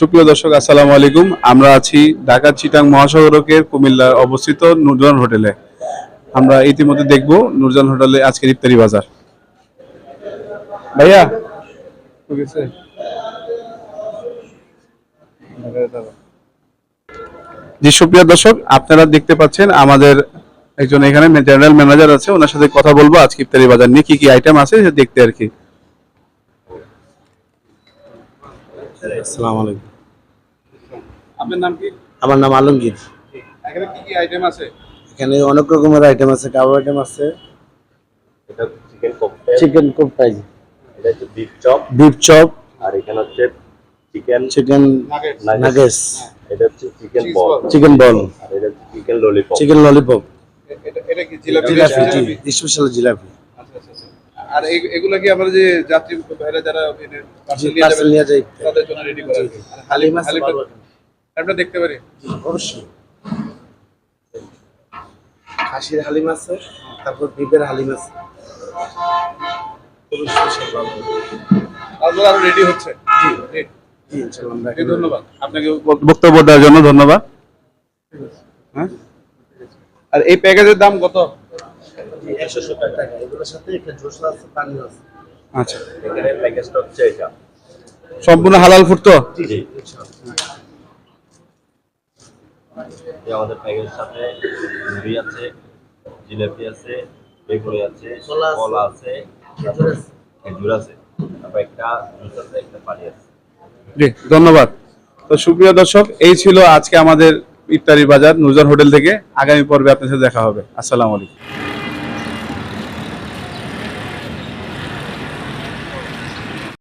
সুপ্রিয় দর্শক, আসসালামু আলাইকুম। আমরা আছি ঢাকা চিটাং মহাসড়কের কুমিল্লার অবস্থিত নুরজান হোটেলে। আমরা ইতিমধ্যে দেখব নুরজান হোটেলে আজকের ইফতারি বাজার। ভাইয়া জি, সুপ্রিয় দর্শক, আপনারা দেখতে পাচ্ছেন আমাদের একজন এখানে জেনারেল ম্যানেজার আছে, ওনার সাথে কথা বলব আজকে ইফতারি বাজার নিয়ে, কি কি আইটেম আছে, দেখতে আর কি। আসসালামু আলাইকুম। আপনার নাম কি? আমার নাম আলমগীর। এখানে কি কি আইটেম আছে? এখানে অনেক রকমের আইটেম আছে কাবাব আইটেম আছে। এটা চিকেন ককটেল চিকেন কোপ্তাই এটা হচ্ছে বিফ চপ বিফ চপ আর এখানে হচ্ছে চিকেন চিকেন. নাগেটস এটা হচ্ছে চিকেন বল চিকেন বল আর এটা হচ্ছে চিকেন ললিপপ চিকেন ললিপপ এটা এটা কি জিলাপি? স্পেশাল জিলাপি। আর এই- এগুলো কি আমরা যে যাত্রী ভাইরা যারা পার্সেল নিয়ে যাই। তাদের জন্য রেডি করা আছে। আর হালিম হালিম আমরা দেখতে পারি? অবশ্যই। খাসির হালিম আছে তারপর বিফের হালিম আছে। আরও রেডি হচ্ছে। জি। জি। ইনশাআল্লাহ আমরা জি, ধন্যবাদ। আপনাকে বক্তব্য দেওয়ার জন্য ধন্যবাদ। হ্যাঁ আর এই প্যাকেজের দাম কত? একশো সত্তর টাকা এগুলোর সাথে একটা জুস আছে পানি আছে। আচ্ছা। এখানে প্যাকেজটা হচ্ছে এটা। সম্পূর্ণ হালাল ফুড তো? জি আমাদের প্যাকেজের সাথে মুড়ি আছে জিলাপি আছে বেগুনি আছে কলা আছে। খেজুর আছে। তারপর একটা জুস আছে একটা পানি আছে। জি ধন্যবাদ। তো সুপ্রিয় দর্শক এই ছিল আজকে আমাদের ইফতারি বাজার নুরজান হোটেল থেকে। আগামী পর্বে আপনার সাথে দেখা হবে। আসসালামু আলাইকুম।